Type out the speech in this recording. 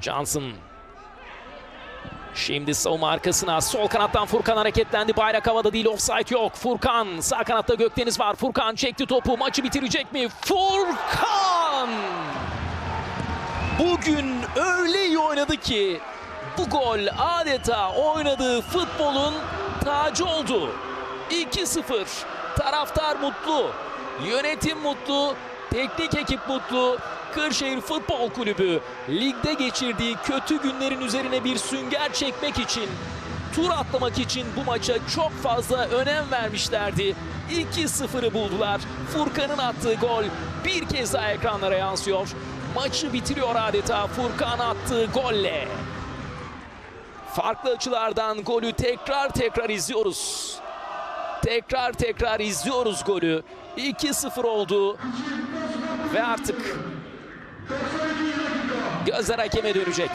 Johnson. Şimdi savunma arkasına sol kanattan Furkan hareketlendi. Bayrak havada değil offside yok. Furkan sağ kanatta Gökdeniz var. Furkan çekti topu. Maçı bitirecek mi? Furkan! Bugün öyle iyi oynadı ki bu gol adeta oynadığı futbolun tacı oldu. 2-0. Taraftar mutlu. Yönetim mutlu. Teknik ekip mutlu. Kırşehir Futbol Kulübü ligde geçirdiği kötü günlerin üzerine bir sünger çekmek için tur atlamak için bu maça çok fazla önem vermişlerdi. 2-0'ı buldular. Furkan'ın attığı gol bir kez daha ekranlara yansıyor. Maçı bitiriyor adeta Furkan attığı golle. Farklı açılardan golü tekrar tekrar izliyoruz. Tekrar tekrar izliyoruz golü. 2-0 oldu. Ve artık gözler hakeme dönecek.